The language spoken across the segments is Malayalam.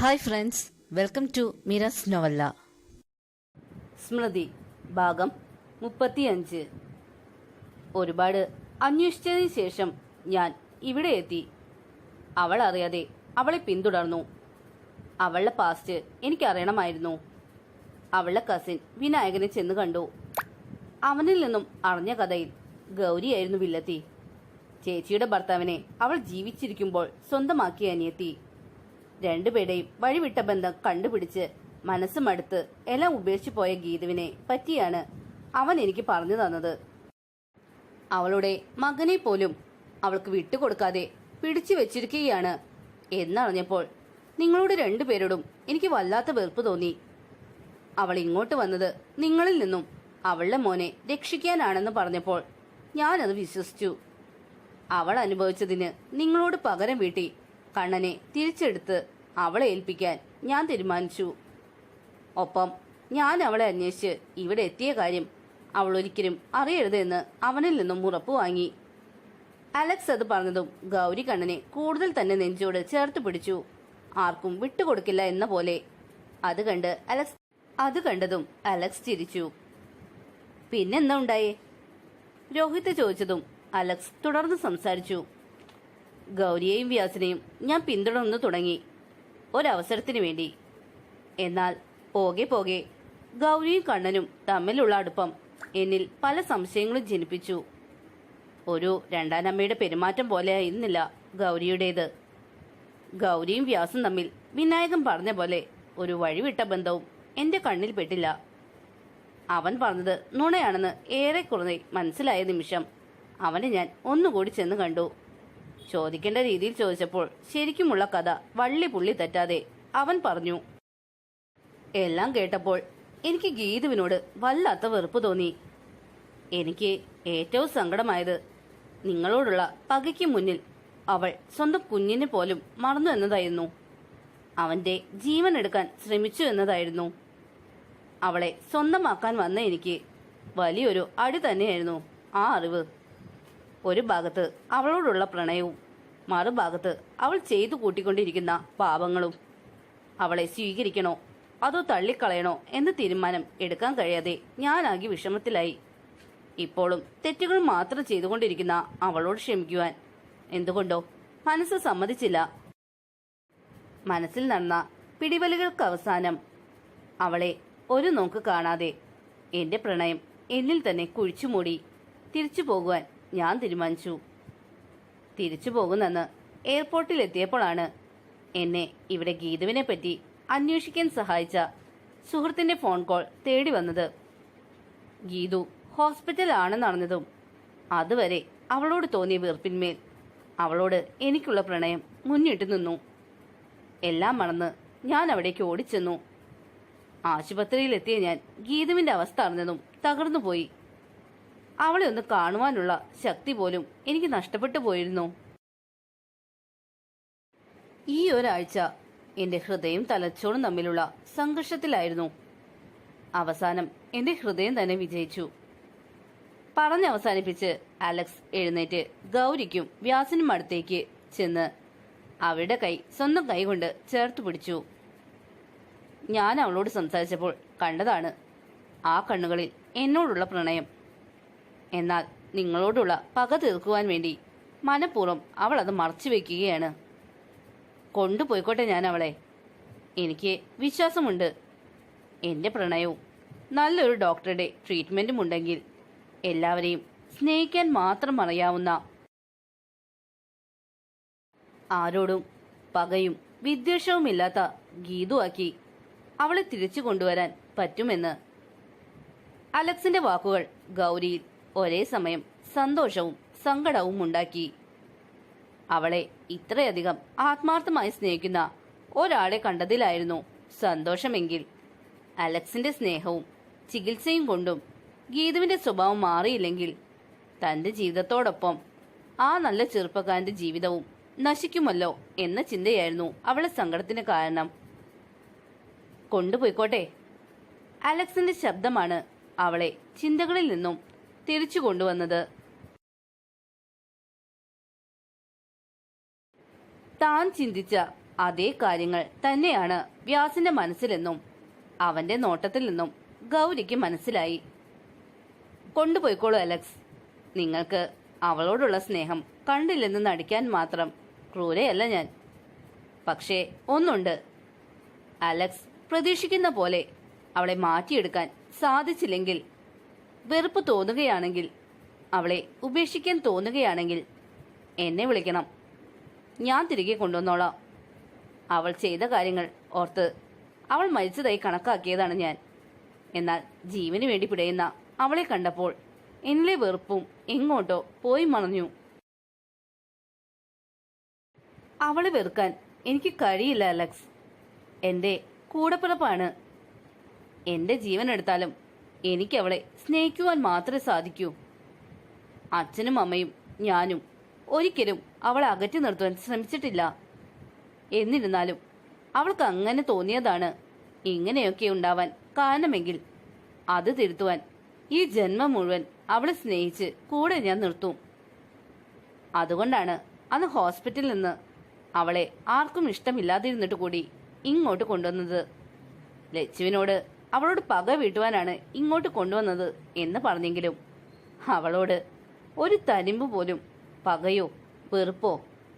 ഹായ് ഫ്രണ്ട്സ് വെൽക്കം ടു മിറസ് നോവല്ല സ്മൃതി ഭാഗം മുപ്പത്തിയഞ്ച്. ഒരുപാട് അന്വേഷിച്ചതിന് ശേഷം ഞാൻ ഇവിടെ എത്തി. അവൾ അറിയാതെ അവളെ പിന്തുടർന്നു. അവളുടെ പാസ്റ്റ് എനിക്കറിയണമായിരുന്നു അവളുടെ കസിൻ വിനായകനെ ചെന്ന് കണ്ടു. അവനിൽ നിന്നും അറിഞ്ഞ കഥയിൽ ഗൗരിയായിരുന്നു വില്ലത്തി. ചേച്ചിയുടെ ഭർത്താവിനെ അവൾ ജീവിച്ചിരിക്കുമ്പോൾ സ്വന്തമാക്കി അനിയത്തി. രണ്ടുപേരുടെയും വഴിവിട്ട ബന്ധം കണ്ടുപിടിച്ച് മനസ്സ് മടുത്ത് എല്ലാം ഉപേക്ഷിച്ചു പോയ ഗീതുവിനെ പറ്റിയാണ് അവൻ എനിക്ക് പറഞ്ഞു തന്നത്. അവളുടെ മകനെ പോലും അവൾക്ക് വിട്ടുകൊടുക്കാതെ പിടിച്ചു വെച്ചിരിക്കുകയാണ് എന്നറിഞ്ഞപ്പോൾ നിങ്ങളോട് രണ്ടുപേരോടും എനിക്ക് വല്ലാത്ത വെറുപ്പ് തോന്നി. അവൾ ഇങ്ങോട്ട് വന്നത് നിങ്ങളിൽ നിന്നും അവളുടെ മോനെ രക്ഷിക്കാനാണെന്ന് പറഞ്ഞപ്പോൾ ഞാനത് വിശ്വസിച്ചു. അവൾ അനുഭവിച്ചതിന് നിങ്ങളോട് പകരം വീട്ടി കണ്ണനെ തിരിച്ചെടുത്ത് അവളെ ഏൽപ്പിക്കാൻ ഞാൻ തീരുമാനിച്ചു. ഒപ്പം ഞാൻ അവളെ അന്വേഷിച്ച് ഇവിടെ എത്തിയ കാര്യം അവൾ ഒരിക്കലും അറിയരുതെന്ന് അവനിൽ നിന്നും ഉറപ്പു വാങ്ങി. അലക്സ് അത് പറഞ്ഞതും ഗൗരി കണ്ണനെ കൂടുതൽ തന്നെ നെഞ്ചോട് ചേർത്ത് പിടിച്ചു. ആർക്കും വിട്ടുകൊടുക്കില്ല എന്ന പോലെ. അത് കണ്ട് അലക്സ് അത് കണ്ടതും അലക്സ് ചിരിച്ചു. പിന്നെന്താ ഉണ്ടായേ? രോഹിത് ചോദിച്ചതും അലക്സ് തുടർന്ന് സംസാരിച്ചു. ഗൗരിയെയും വ്യാസിനെയും ഞാൻ പിന്തുടർന്നു തുടങ്ങി. ഒരവസരത്തിന് വേണ്ടി. എന്നാൽ പോകെ പോകെ ഗൗരിയും കണ്ണനും തമ്മിലുള്ള അടുപ്പം എന്നിൽ പല സംശയങ്ങളും ജനിപ്പിച്ചു. ഒരു രണ്ടാനമ്മയുടെ പെരുമാറ്റം പോലെ ആയിരുന്നില്ല ഗൗരിയുടേത്. ഗൗരിയും വ്യാസും തമ്മിൽ വിനായകൻ പറഞ്ഞ പോലെ ഒരു വഴിവിട്ട ബന്ധവും എന്റെ കണ്ണിൽ പെട്ടില്ല. അവൻ പറഞ്ഞത് നുണയാണെന്ന് ഏറെക്കുറെ മനസ്സിലായ നിമിഷം അവനെ ഞാൻ ഒന്നുകൂടി ചെന്ന് കണ്ടു. ചോദിക്കേണ്ട രീതിയിൽ ചോദിച്ചപ്പോൾ ശരിക്കുമുള്ള കഥ വള്ളി പുള്ളി തെറ്റാതെ അവൻ പറഞ്ഞു. എല്ലാം കേട്ടപ്പോൾ എനിക്ക് ഗീതുവിനോട് വല്ലാത്ത വെറുപ്പ് തോന്നി. എനിക്ക് ഏറ്റവും സങ്കടമായത് നിങ്ങളോടുള്ള പകയ്ക്ക് മുന്നിൽ അവൾ സ്വന്തം കുഞ്ഞിനെ പോലും മറന്നു എന്നതായിരുന്നു. അവന്റെ ജീവൻ എടുക്കാൻ ശ്രമിച്ചു എന്നതായിരുന്നു. അവളെ സ്വന്തമാക്കാൻ വന്ന എനിക്ക് വലിയൊരു അടി തന്നെയായിരുന്നു ആ അറിവ്. ഒരു ഭാഗത്ത് അവളോടുള്ള പ്രണയവും മറുഭാഗത്ത് അവൾ ചെയ്തു കൂട്ടിക്കൊണ്ടിരിക്കുന്ന പാപങ്ങളും. അവളെ സ്വീകരിക്കണോ? അതോ തള്ളിക്കളയണോ എന്ന തീരുമാനം എടുക്കാൻ കഴിയാതെ ഞാനാകി വിഷമത്തിലായി. ഇപ്പോഴും തെറ്റുകൾ മാത്രം ചെയ്തുകൊണ്ടിരിക്കുന്ന അവളോട് ക്ഷമിക്കുവാൻ എന്തുകൊണ്ടോ മനസ്സ് സമ്മതിച്ചില്ല. മനസ്സിൽ നടന്ന പിടിവലികൾക്ക് അവസാനം അവളെ ഒരു നോക്ക് കാണാതെ എന്റെ പ്രണയം എന്നിൽ തന്നെ കുഴിച്ചുമൂടി തിരിച്ചു പോകുവാൻ ഞാൻ തീരുമാനിച്ചു. തിരിച്ചു പോകുന്നെന്ന് എയർപോർട്ടിൽ എത്തിയപ്പോഴാണ് എന്നെ ഇവിടെ ഗീതുവിനെ പറ്റി അന്വേഷിക്കാൻ സഹായിച്ച സുഹൃത്തിന്റെ ഫോൺ കോൾ തേടി വന്നത്. ഗീതു ഹോസ്പിറ്റലാണെന്നറിഞ്ഞതും അതുവരെ അവളോട് തോന്നിയ വീർപ്പിന്മേൽ അവളോട് എനിക്കുള്ള പ്രണയം മുന്നിട്ട് നിന്നു. എല്ലാം മറന്ന് ഞാൻ അവിടേക്ക് ഓടിച്ചെന്നു. ആശുപത്രിയിലെത്തിയ ഞാൻ ഗീതുവിന്റെ അവസ്ഥ അറിഞ്ഞതും തകർന്നുപോയി. അവളെ ഒന്ന് കാണുവാനുള്ള ശക്തി പോലും എനിക്ക് നഷ്ടപ്പെട്ടു പോയിരുന്നു. ഈ ഒരാഴ്ച എന്റെ ഹൃദയം തലച്ചോറും തമ്മിലുള്ള സംഘർഷത്തിലായിരുന്നു. അവസാനം എന്റെ ഹൃദയം തന്നെ വിജയിച്ചു. പറഞ്ഞവസാനിപ്പിച്ച് അലക്സ് എഴുന്നേറ്റ് ഗൗരിക്കും വ്യാസനും അടുത്തേക്ക് ചെന്ന് അവരുടെ കൈ സ്വന്തം കൈകൊണ്ട് ചേർത്ത് പിടിച്ചു. ഞാൻ അവളോട് സംസാരിച്ചപ്പോൾ കണ്ടതാണ് ആ കണ്ണുകളിൽ എന്നോടുള്ള പ്രണയം. എന്നാൽ നിങ്ങളോടുള്ള പക തീർക്കുവാൻ വേണ്ടി മനഃപൂർവം അവൾ അത് മറച്ചു വെക്കുകയാണ്. കൊണ്ടുപോയിക്കോട്ടെ ഞാൻ അവളെ. എനിക്ക് വിശ്വാസമുണ്ട്. എന്റെ പ്രണയവും നല്ലൊരു ഡോക്ടറുടെ ട്രീറ്റ്മെന്റും ഉണ്ടെങ്കിൽ എല്ലാവരെയും സ്നേഹിക്കാൻ മാത്രം അറിയാവുന്ന ആരോടും പകയും വിദ്വേഷവും ഇല്ലാത്ത ഗീതുവാക്കി അവളെ തിരിച്ചു കൊണ്ടുവരാൻ പറ്റുമെന്ന് അലക്സിന്റെ വാക്കുകൾ ഗൗരിയിൽ ഒരേ സമയം സന്തോഷവും സങ്കടവും ഉണ്ടാക്കി. അവളെ ഇത്രയധികം ആത്മാർത്ഥമായി സ്നേഹിക്കുന്ന ഒരാളെ കണ്ടതിലായിരുന്നു സന്തോഷമെങ്കിൽ. അലക്സിന്റെ സ്നേഹവും ചികിത്സയും കൊണ്ടും ഗീതുവിന്റെ സ്വഭാവം മാറിയില്ലെങ്കിൽ തന്റെ ജീവിതത്തോടൊപ്പം ആ നല്ല ചെറുപ്പക്കാരന്റെ ജീവിതവും നശിക്കുമല്ലോ എന്ന ചിന്തയായിരുന്നു അവളെ സങ്കടത്തിന് കാരണം. കൊണ്ടുപോയിക്കോട്ടെ. അലക്സിന്റെ ശബ്ദമാണ് അവളെ ചിന്തകളിൽ നിന്നും തിരിച്ചു കൊണ്ടുവന്നത്. താൻ ചിന്തിച്ച അതേ കാര്യങ്ങൾ തന്നെയാണ് വ്യാസിന്റെ മനസ്സിലെന്നും അവന്റെ നോട്ടത്തിൽ നിന്നും ഗൗരിക്ക് മനസ്സിലായി. കൊണ്ടുപോയിക്കോളൂ അലക്സ്. നിങ്ങൾക്ക് അവളോടുള്ള സ്നേഹം കണ്ടില്ലെന്ന് നടിക്കാൻ മാത്രം ക്രൂരയല്ല ഞാൻ. പക്ഷേ ഒന്നുണ്ട്. അലക്സ് പ്രതീക്ഷിക്കുന്ന പോലെ അവളെ മാറ്റിയെടുക്കാൻ സാധിച്ചില്ലെങ്കിൽ വെറുപ്പ് തോന്നുകയാണെങ്കിൽ അവളെ ഉപേക്ഷിക്കാൻ തോന്നുകയാണെങ്കിൽ എന്നെ വിളിക്കണം. ഞാൻ തിരികെ കൊണ്ടുവന്നോളാം. അവൾ ചെയ്ത കാര്യങ്ങൾ ഓർത്ത് അവൾ മരിച്ചതായി കണക്കാക്കിയതാണ് ഞാൻ. എന്നാൽ ജീവന് വേണ്ടി പിടയുന്ന അവളെ കണ്ടപ്പോൾ എന്നിലെ വെറുപ്പും എങ്ങോട്ടോ പോയി മണഞ്ഞു അവളെ വെറുക്കാൻ എനിക്ക് കഴിയില്ല അലക്സ്. എന്റെ കൂടപ്പിറപ്പാണ്. എന്റെ ജീവൻ എടുത്താലും എനിക്ക് അവളെ സ്നേഹിക്കുവാൻ മാത്രമേ സാധിക്കൂ. അച്ഛനും അമ്മയും ഞാനും ഒരിക്കലും അവളെ അകറ്റി നിർത്തുവാൻ ശ്രമിച്ചിട്ടില്ല. എന്നിരുന്നാലും അവൾക്ക് അങ്ങനെ തോന്നിയതാണ് ഇങ്ങനെയൊക്കെ ഉണ്ടാവാൻ കാരണമെങ്കിൽ അത് തിരുത്തുവാൻ ഈ ജന്മം മുഴുവൻ അവളെ സ്നേഹിച്ച് കൂടെ ഞാൻ നിർത്തും. അതുകൊണ്ടാണ് അന്ന് ഹോസ്പിറ്റലിൽ നിന്ന് അവളെ ആർക്കും ഇഷ്ടമില്ലാതിരുന്നിട്ട് കൂടി ഇങ്ങോട്ട് കൊണ്ടുവന്നത്. ലച്ചുവിനോട് അവളോട് പക വീട്ടുവാനാണ് ഇങ്ങോട്ട് കൊണ്ടുവന്നത് എന്ന് പറഞ്ഞെങ്കിലും അവളോട് ഒരു തരിമ്പ് പോലും പകയോ വെറുപ്പോ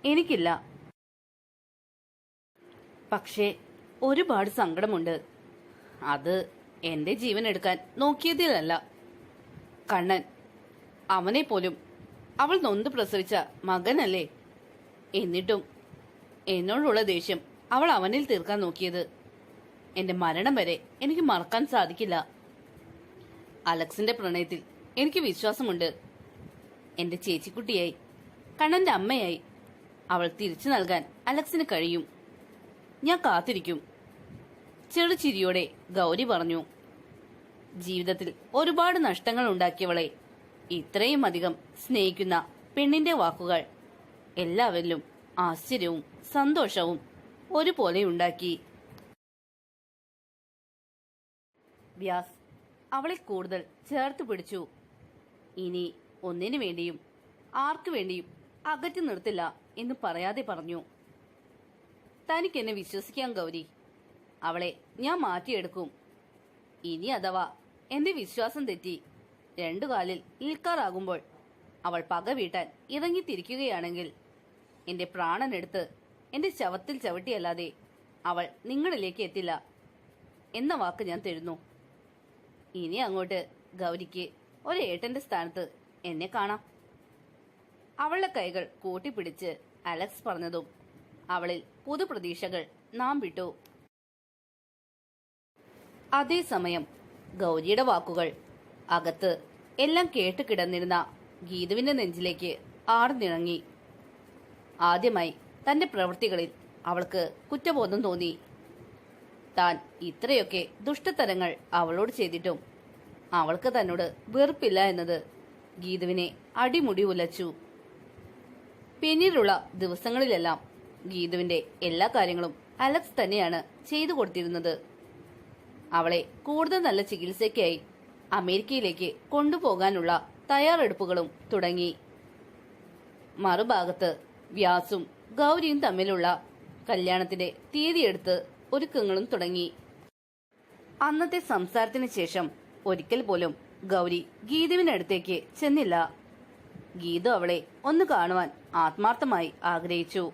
എനിക്കില്ല. പക്ഷേ ഒരുപാട് സങ്കടമുണ്ട്. അത് എന്റെ ജീവൻ എടുക്കാൻ നോക്കിയതിലല്ല. കണ്ണൻ അവനെ പോലും അവൾ നൊന്ത് പ്രസവിച്ച മകനല്ലേ? എന്നിട്ടും എന്നോടുള്ള ദേഷ്യം അവൾ അവനിൽ തീർക്കാൻ നോക്കിയത് എന്റെ മരണം വരെ എനിക്ക് മറക്കാൻ സാധിക്കില്ല. അലക്സിന്റെ പ്രണയത്തിൽ എനിക്ക് വിശ്വാസമുണ്ട്. എന്റെ ചേച്ചിക്കുട്ടിയായി കണ്ണന്റെ അമ്മയായി അവൾ തിരിച്ചു നൽകാൻ അലക്സിന് കഴിയും. ഞാൻ കാത്തിരിക്കും. ചെറുചിരിയോടെ ഗൗരി പറഞ്ഞു ജീവിതത്തിൽ ഒരുപാട് നഷ്ടങ്ങൾ ഉണ്ടാക്കിയവളെ ഇത്രയും അധികം സ്നേഹിക്കുന്ന പെണ്ണിന്റെ വാക്കുകൾ എല്ലാവരിലും ആശ്ചര്യവും സന്തോഷവും ഒരുപോലെ ഉണ്ടാക്കി വ്യാസ് അവളെ കൂടുതൽ ചേർത്ത് പിടിച്ചു. ഇനി ഒന്നിനു വേണ്ടിയും ആർക്കു വേണ്ടിയും അകറ്റി നിർത്തില്ല എന്ന് പറയാതെ പറഞ്ഞു. തനിക്ക് എന്നെ വിശ്വസിക്കാൻ ഗൗരി അവളെ ഞാൻ മാറ്റിയെടുക്കും. ഇനി അഥവാ എന്റെ വിശ്വാസം തെറ്റി രണ്ടു കാലിൽ നിൽക്കാറാകുമ്പോൾ അവൾ പക വീട്ടാൻ ഇറങ്ങിത്തിരിക്കുകയാണെങ്കിൽ എന്റെ പ്രാണനെടുത്ത് എന്റെ ശവത്തിൽ ചവിട്ടിയല്ലാതെ അവൾ നിങ്ങളിലേക്ക് എത്തില്ല എന്ന വാക്ക് ഞാൻ തരുന്നു. ഇനി അങ്ങോട്ട് ഗൗരിക്ക് ഒരു ഏട്ടന്റെ സ്ഥാനത്ത് എന്നെ കാണാം. അവളുടെ കൈകൾ കൂട്ടിപ്പിടിച്ച് അലക്സ് പറഞ്ഞതും അവളിൽ പുതുപ്രതീക്ഷകൾ നാം വിട്ടു. അതേസമയം ഗൗരിയുടെ വാക്കുകൾ അകത്ത് എല്ലാം കേട്ട് കിടന്നിരുന്ന ഗീതുവിന്റെ നെഞ്ചിലേക്ക് ആർന്നിണങ്ങി ആദ്യമായി തന്റെ പ്രവൃത്തികളിൽ അവൾക്ക് കുറ്റബോധം തോന്നി. താൻ ഇത്രയൊക്കെ ദുഷ്ടതരങ്ങൾ അവളോട് ചെയ്തിട്ടും അവൾക്ക് തന്നോട് വെറുപ്പില്ല എന്നത് ഗീതുവിനെ അടിമുടി ഉലച്ചു. പിന്നീടുള്ള ദിവസങ്ങളിലെല്ലാം ഗീതുവിന്റെ എല്ലാ കാര്യങ്ങളും അലക്സ് തന്നെയാണ് ചെയ്തു കൊടുത്തിരുന്നത്. അവളെ കൂടുതൽ നല്ല ചികിത്സയ്ക്കായി അമേരിക്കയിലേക്ക് കൊണ്ടുപോകാനുള്ള തയ്യാറെടുപ്പുകളും തുടങ്ങി. മറുഭാഗത്ത് വ്യാസും ഗൗരിയും തമ്മിലുള്ള കല്യാണത്തിന്റെ തീയതിയെടുത്ത് ഒരുക്കങ്ങളും തുടങ്ങി. അന്നത്തെ സംസാരത്തിന് ശേഷം ഒരിക്കൽ പോലും ഗൗരി ഗീതുവിനടുത്തേക്ക് ചെന്നില്ല. ഗീതു അവളെ ഒന്ന് കാണുവാൻ ആത്മാർത്ഥമായി ആഗ്രഹിച്ചു.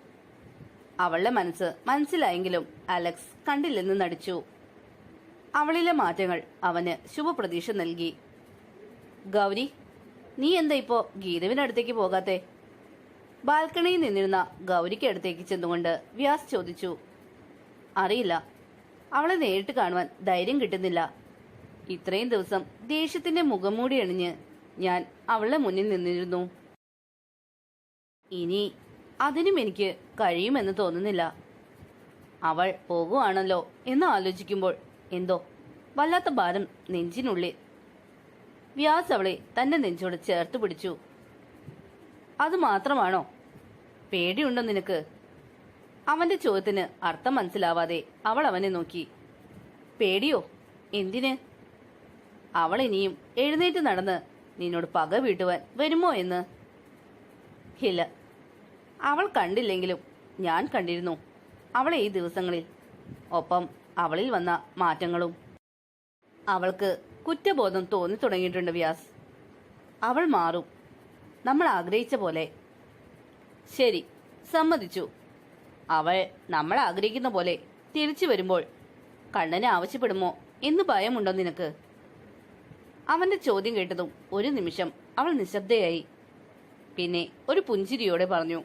അവളുടെ മനസ്സ് മനസ്സിലായെങ്കിലും അലക്സ് കണ്ടില്ലെന്ന് നടിച്ചു. അവളിലെ മാറ്റങ്ങൾ അവന് ശുഭപ്രതീക്ഷ നൽകി. ഗൗരി നീ എന്താ ഇപ്പോ ഗീതുവിനടുത്തേക്ക് പോകാത്തെ? ബാൽക്കണിയിൽ നിന്നിരുന്ന ഗൗരിക്ക് അടുത്തേക്ക് ചെന്നുകൊണ്ട് വ്യാസ് ചോദിച്ചു. അറിയില്ല. അവളെ നേരിട്ട് കാണുവാൻ ധൈര്യം കിട്ടുന്നില്ല. ഇത്രയും ദിവസം ദേഷ്യത്തിന്റെ മുഖംമൂടി അണിഞ്ഞ് ഞാൻ അവളുടെ മുന്നിൽ നിന്നിരുന്നു. ഇനി അതിനും എനിക്ക് കഴിയുമെന്ന് തോന്നുന്നില്ല. അവൾ പോകുവാണല്ലോ എന്ന് ആലോചിക്കുമ്പോൾ എന്തോ വല്ലാത്ത ഭാരം നെഞ്ചിനുള്ളിൽ. വ്യാസ് അവളെ തന്റെ നെഞ്ചോട് ചേർത്ത് പിടിച്ചു. അത് മാത്രമാണോ? പേടിയുണ്ടോ നിനക്ക്? അവന്റെ ചോദ്യത്തിന് അർത്ഥം മനസ്സിലാവാതെ അവൾ അവനെ നോക്കി. പേടിയോ? എന്തിന്? അവൾ ഇനിയും എഴുന്നേറ്റ് നടന്ന് നിന്നോട് പക വീട്ടുവാൻ വരുമോ എന്ന്? ഇല്ല. അവൾ കണ്ടില്ലെങ്കിലും ഞാൻ കണ്ടിരുന്നു അവളെ ഈ ദിവസങ്ങളിൽ. ഒപ്പം അവളിൽ വന്ന മാറ്റങ്ങളും. അവൾക്ക് കുറ്റബോധം തോന്നി തുടങ്ങിയിട്ടുണ്ട് വ്യാസ്. അവൾ മാറും. നമ്മൾ ആഗ്രഹിച്ച പോലെ. ശരി സമ്മതിച്ചു. അവൾ നമ്മൾ ആഗ്രഹിക്കുന്ന പോലെ തിരിച്ചു വരുമ്പോൾ കണ്ണനെ ആവശ്യപ്പെടുമോ എന്ന് ഭയമുണ്ടോ നിനക്ക്? അവന്റെ ചോദ്യം കേട്ടതും ഒരു നിമിഷം അവൾ നിശബ്ദയായി. പിന്നെ ഒരു പുഞ്ചിരിയോടെ പറഞ്ഞു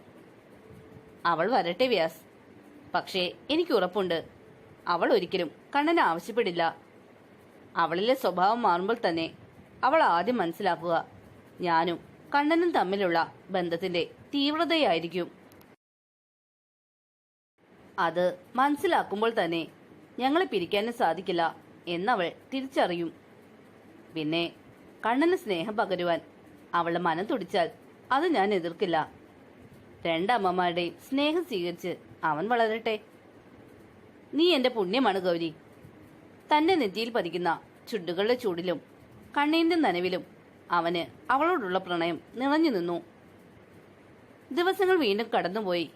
അവൾ വരട്ടെ വ്യാസ്. പക്ഷേ എനിക്ക് ഉറപ്പുണ്ട്. അവൾ ഒരിക്കലും കണ്ണനെ ആവശ്യപ്പെടില്ല. അവളിലെ സ്വഭാവം മാറുമ്പോൾ തന്നെ അവൾ ആദ്യം മനസ്സിലാക്കുക ഞാനും കണ്ണനും തമ്മിലുള്ള ബന്ധത്തിന്റെ തീവ്രതയായിരിക്കും. അത് മനസ്സിലാക്കുമ്പോൾ തന്നെ ഞങ്ങളെ പിരിക്കാനും സാധിക്കില്ല എന്നവൾ തിരിച്ചറിയും. പിന്നെ കണ്ണന് സ്നേഹം പകരുവാൻ അവളുടെ മനം തുടിച്ചാൽ അത് ഞാൻ എതിർക്കില്ല. രണ്ടമ്മമാരുടെയും സ്നേഹം സ്വീകരിച്ച് അവൻ വളരട്ടെ. നീ എന്റെ പുണ്യമാണ് ഗൗരി. തന്റെ നെറ്റിയിൽ പതിക്കുന്ന ചുണ്ടുകളുടെ ചൂടിലും കണ്ണീന്റെ നനവിലും അവന് അവളോടുള്ള പ്രണയം നിറഞ്ഞു നിന്നു. ദിവസങ്ങൾ വീണ്ടും കടന്നുപോയി.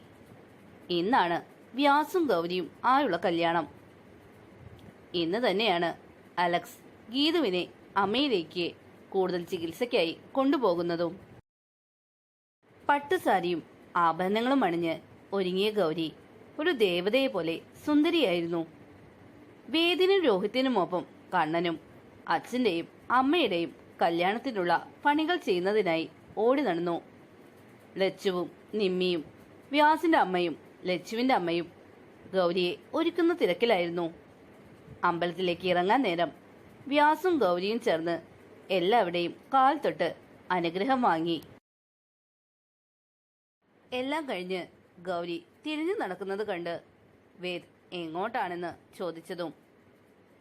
ഇന്നാണ് വ്യാസും ഗൗരിയും ആയുള്ള കല്യാണം. ഇന്ന് തന്നെയാണ് അലക്സ് ഗീതുവിനെ അമ്മയിലേക്ക് കൂടുതൽ ചികിത്സയ്ക്കായി കൊണ്ടുപോകുന്നതും. പട്ടുസാരിയും ആഭരണങ്ങളും അണിഞ്ഞ് ഒരുങ്ങിയ ഗൗരി ഒരു ദേവതയെ പോലെ സുന്ദരിയായിരുന്നു. വേദിനും രോഹിത്തിനുമൊപ്പം കണ്ണനും അച്ഛന്റെയും അമ്മയുടെയും കല്യാണത്തിനുള്ള പണികൾ ചെയ്യുന്നതിനായി ഓടി നടന്നു. ലച്ചുവും നിമ്മിയും വ്യാസിന്റെ അമ്മയും ലച്ചുവിന്റെ അമ്മയും ഗൗരിയെ ഒരുക്കുന്ന തിരക്കിലായിരുന്നു. അമ്പലത്തിലേക്ക് ഇറങ്ങാൻ നേരം വ്യാസും ഗൗരിയും ചേർന്ന് എല്ലാവരുടെയും കാൽ തൊട്ട് അനുഗ്രഹം വാങ്ങി. എല്ലാം കഴിഞ്ഞ് ഗൗരി തിരിഞ്ഞു നടക്കുന്നത് കണ്ട് വേദ് എങ്ങോട്ടാണെന്ന് ചോദിച്ചതും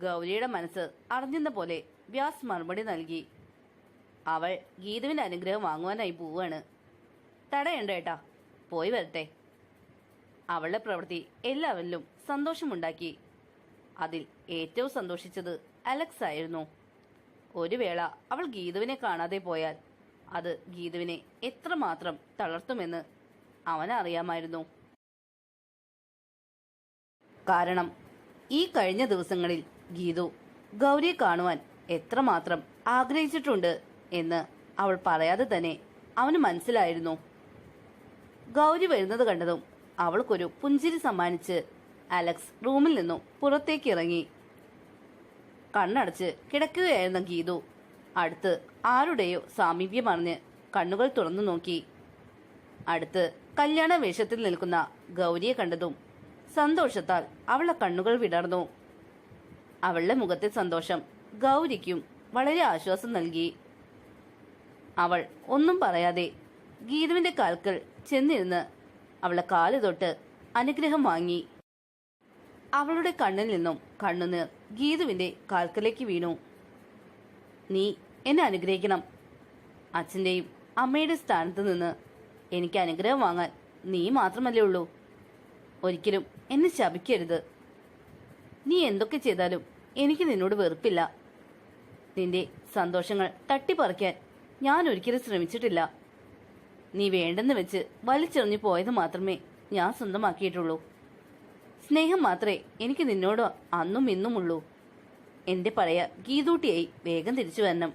ഗൗരിയുടെ മനസ്സ് അറിഞ്ഞെന്ന പോലെ വ്യാസ് മറുപടി നൽകി. അവൾ ഗീതുവിന്റെ അനുഗ്രഹം വാങ്ങുവാനായി പോവാണ് തടയണ്ട ഏട്ടാ പോയി വരട്ടെ. അവളുടെ പ്രവൃത്തി എല്ലാവരിലും സന്തോഷമുണ്ടാക്കി. അതിൽ ഏറ്റവും സന്തോഷിച്ചത് അലക്സ് ആയിരുന്നു. ഒരു വേള അവൾ ഗീതുവിനെ കാണാതെ പോയാൽ അത് ഗീതുവിനെ എത്രമാത്രം തളർത്തുമെന്ന് അവനറിയാമായിരുന്നു. കാരണം ഈ കഴിഞ്ഞ ദിവസങ്ങളിൽ ഗീതു ഗൗരിയെ കാണുവാൻ എത്രമാത്രം ആഗ്രഹിച്ചിട്ടുണ്ട് എന്ന് അവൾ പറയാതെ തന്നെ അവന് മനസ്സിലായിരുന്നു. ഗൗരി വരുന്നത് കണ്ടതും അവൾക്കൊരു പുഞ്ചിരി സമ്മാനിച്ച് അലക്സ് റൂമിൽ നിന്നും പുറത്തേക്ക് ഇറങ്ങി കണ്ണടച്ച് കിടക്കുകയായിരുന്ന ഗീതു അടുത്ത് ആരുടെയോ സാമീപ്യം അറിഞ്ഞ് കണ്ണുകൾ തുറന്നു നോക്കി. അടുത്ത് കല്യാണ വേഷത്തിൽ നിൽക്കുന്ന ഗൗരിയെ കണ്ടതും സന്തോഷത്താൽ അവളെ കണ്ണുകൾ വിടർന്നു. അവളുടെ മുഖത്തെ സന്തോഷം ഗൗരിക്കും വളരെ ആശ്വാസം നൽകി. അവൾ ഒന്നും പറയാതെ ഗീതുവിന്റെ കാൽക്കൽ ചെന്നിരുന്ന് അവളെ കാൽ തൊട്ട് അനുഗ്രഹം വാങ്ങി. അവളുടെ കണ്ണിൽ നിന്നും കണ്ണുനീർ ഗീതുവിന്റെ കാൽക്കലേക്ക് വീണു. നീ എന്നെ അനുഗ്രഹിക്കണം. അച്ഛന്റെയും അമ്മയുടെ സ്ഥാനത്ത് നിന്ന് എനിക്ക് അനുഗ്രഹം വാങ്ങാൻ നീ മാത്രമല്ലേ ഉള്ളൂ. ഒരിക്കലും എന്നെ ശപിക്കരുത്. നീ എന്തൊക്കെ ചെയ്താലും എനിക്ക് നിന്നോട് വെറുപ്പില്ല. നിന്റെ സന്തോഷങ്ങൾ തട്ടിപ്പറിക്കാൻ ഞാൻ ഒരിക്കലും ശ്രമിച്ചിട്ടില്ല. നീ വേണ്ടെന്ന് വെച്ച് വലിച്ചെറിഞ്ഞു പോയത് മാത്രമേ ഞാൻ സ്വന്തമാക്കിയിട്ടുള്ളൂ. സ്നേഹം മാത്രമേ എനിക്ക് നിന്നോട് അന്നും ഇന്നുമുള്ളൂ. എന്റെ പഴയ ഗീതൂട്ടിയായി വേഗം തിരിച്ചു വരണം.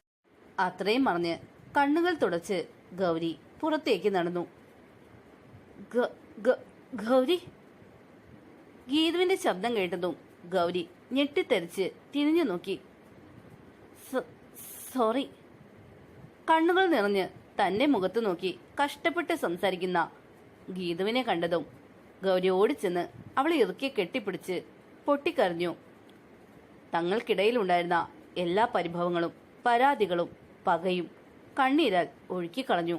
അത്രയും പറഞ്ഞ് കണ്ണുകൾ തുടച്ച് ഗൗരി പുറത്തേക്ക് നടന്നു. ഗൗരി? ഗീതുവിന്റെ ശബ്ദം കേട്ടതും ഗൗരി ഞെട്ടിത്തെറിച്ച് തിരിഞ്ഞു നോക്കി. സോറി. കണ്ണുകൾ നിറഞ്ഞ് തന്റെ മുഖത്ത് നോക്കി കഷ്ടപ്പെട്ട് സംസാരിക്കുന്ന ഗീതുവിനെ കണ്ടതും ഗൗരി ഓടിച്ചെന്ന് അവളെ ഇറുക്കി കെട്ടിപ്പിടിച്ച് പൊട്ടിക്കരഞ്ഞു. തങ്ങൾക്കിടയിലുണ്ടായിരുന്ന എല്ലാ പരിഭവങ്ങളും പരാതികളും പകയും കണ്ണീരാൽ ഒഴുക്കിക്കളഞ്ഞു.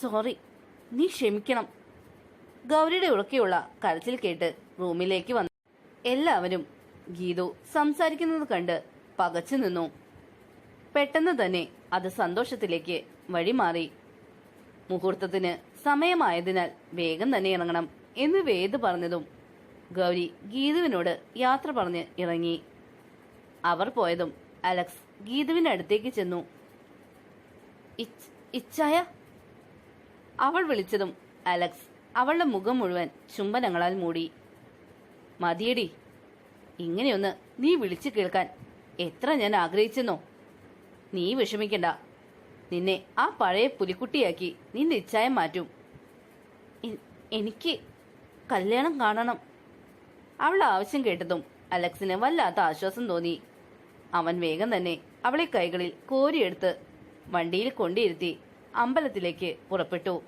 സോറി നീ ക്ഷമിക്കണം. ഗൗരിയുടെ ഉറക്കെയുള്ള കരച്ചിൽ കേട്ട് റൂമിലേക്ക് വന്നു. എല്ലാവരും ഗീതു സംസാരിക്കുന്നത് കണ്ട് പകച്ചു നിന്നു. പെട്ടെന്ന് തന്നെ അത് സന്തോഷത്തിലേക്ക് വഴിമാറി. മുഹൂർത്തത്തിന് സമയമായതിനാൽ വേഗം തന്നെ ഇറങ്ങണം എന്ന് വേദ് പറഞ്ഞതും ഗൗരി ഗീതുവിനോട് യാത്ര പറഞ്ഞ് ഇറങ്ങി. അവർ പോയതും അലക്സ് ഗീതുവിന്റെ അടുത്തേക്ക് ചെന്നു. ഇച്ഛായ അവൾ വിളിച്ചതും അലക്സ് അവളുടെ മുഖം മുഴുവൻ ചുംബനങ്ങളാൽ മൂടി. മതിയടി ഇങ്ങനെയൊന്ന് നീ വിളിച്ചു കേൾക്കാൻ എത്ര ഞാൻ ആഗ്രഹിച്ചെന്നോ? നീ വിഷമിക്കണ്ട. നിന്നെ ആ പഴയ പുലിക്കുട്ടിയാക്കി നീ നിശ്ചയം മാറ്റും. എനിക്ക് കല്യാണം കാണണം. അവൾ ആവശ്യം കേട്ടതും അലക്സിന് വല്ലാത്ത ആശ്വാസം തോന്നി. അവൻ വേഗം തന്നെ അവളെ കൈകളിൽ കോരിയെടുത്ത് വണ്ടിയിൽ കൊണ്ടിരുത്തി അമ്പലത്തിലേക്ക് പുറപ്പെട്ടു.